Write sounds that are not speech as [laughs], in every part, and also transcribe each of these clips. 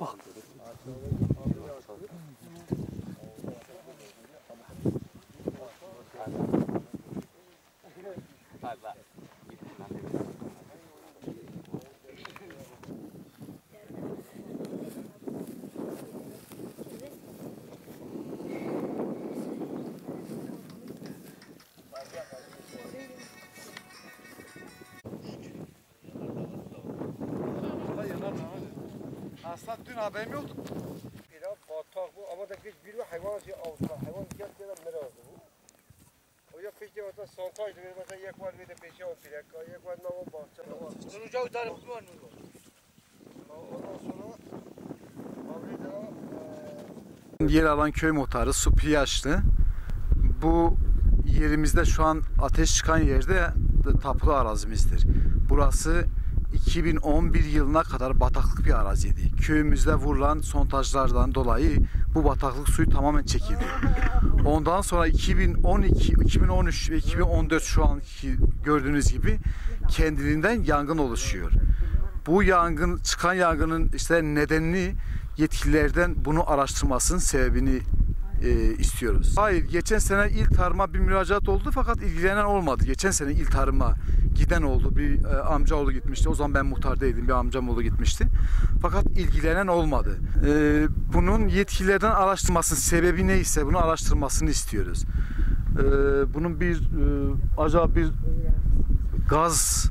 Bak. Aslında dün haberim yoktu. Biraz batak bu ama da hiç bir hayvan şey avutma. Hayvan gel gel merak bu. O ya peki o da santaj bir mesela yak var bir de peşe o plak. Yak var nava bahçe var. Duracak tarafı var mı? Ondan sonra Avrupa'da Yer alan köy muhtarı Supi Yaşlı. Bu yerimizde şu an ateş çıkan yerde de tapulu arazimizdir. Burası 2011 yılına kadar bataklık bir araziydi. Köyümüzde vurulan sontajlardan dolayı bu bataklık suyu tamamen çekildi. [laughs] Ondan sonra 2012, 2013 ve 2014 şu anki gördüğünüz gibi kendiliğinden yangın oluşuyor. Bu yangın çıkan yangının işte nedenini yetkililerden bunu araştırmasının sebebini e, istiyoruz. Hayır, geçen sene il tarıma bir müracaat oldu fakat ilgilenen olmadı. Geçen sene il tarıma giden oldu. Bir e, amcaoğlu gitmişti. O zaman ben muhtar değildim. Bir amcamoğlu gitmişti. Fakat ilgilenen olmadı. E, bunun yetkililerden araştırmasının sebebi neyse bunu araştırmasını istiyoruz. E, bunun bir e, acaba bir gaz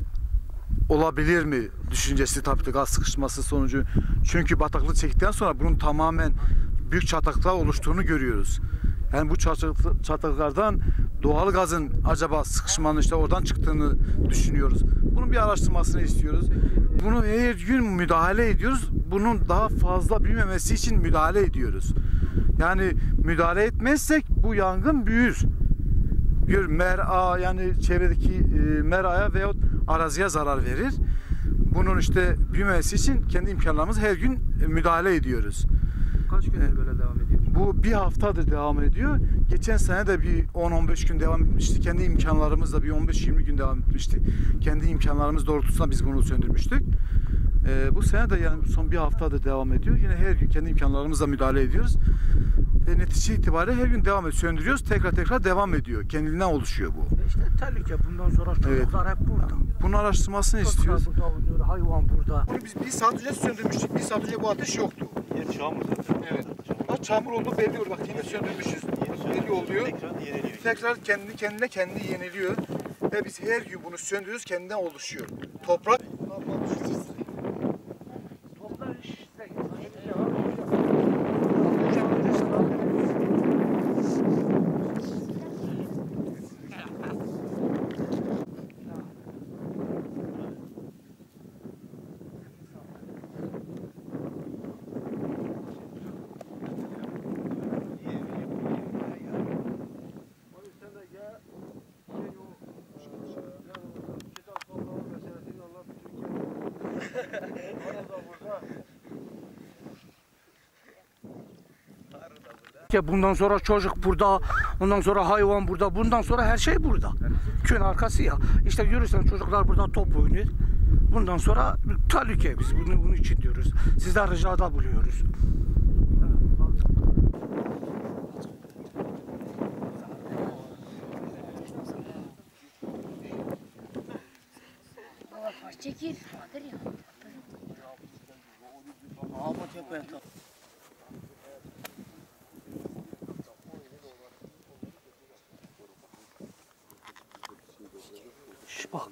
olabilir mi düşüncesi tabii ki gaz sıkışması sonucu. Çünkü bataklık çektikten sonra bunun tamamen büyük çataklıklar oluştuğunu görüyoruz. Yani bu çatak- çataklardan doğal gazın acaba sıkışmanın işte oradan çıktığını düşünüyoruz. Bunun bir araştırmasını istiyoruz. Bunu her gün müdahale ediyoruz. Bunun daha fazla büyümemesi için müdahale ediyoruz. Yani müdahale etmezsek bu yangın büyür bir mera yani çevredeki e, meraya veyahut araziye zarar verir. Bunun işte büyümesi için kendi imkanlarımız her gün müdahale ediyoruz. Kaç gündür böyle devam ediyor? Bu bir haftadır devam ediyor. Geçen sene de bir 10-15 gün devam etmişti. Kendi imkanlarımızla bir 15-20 gün devam etmişti. Kendi imkanlarımız doğrultusunda biz bunu söndürmüştük. Ee, bu sene de yani son bir haftadır devam ediyor. Yine her gün kendi imkanlarımızla müdahale ediyoruz. Ve netice itibariyle her gün devam ediyor. Söndürüyoruz. Tekrar tekrar devam ediyor. Kendiliğinden oluşuyor bu. İşte tehlike bundan sonra çocuklar hep burada. Bunun araştırmasını istiyoruz. Çocuklar burada oynuyor, hayvan burada. Bunu biz bir saat önce söndürmüştük. Bir saat önce bu ateş yoktu. Yer çamur zaten. Evet. Bak çamur oldu belli oluyor. Bak yine söndürmüşüz. Belli oluyor. Tekrar yeniliyor. Tekrar kendi kendine kendi yeniliyor. Ve biz her gün bunu söndürüyoruz kendinden oluşuyor. Toprak Toplar işte. sen de gel şey o kitap toplama meselesini anlat Türkiye. Arada burada. Ki bundan sonra çocuk burada, ondan sonra hayvan burada, bundan sonra her şey burada. Köyün arkası ya. İşte görürsen çocuklar burada top oynuyor. Bundan sonra tehlike biz bunu bunun için diyoruz. Sizden ricada buluyoruz. Çekil. Badır ya. Şş bak.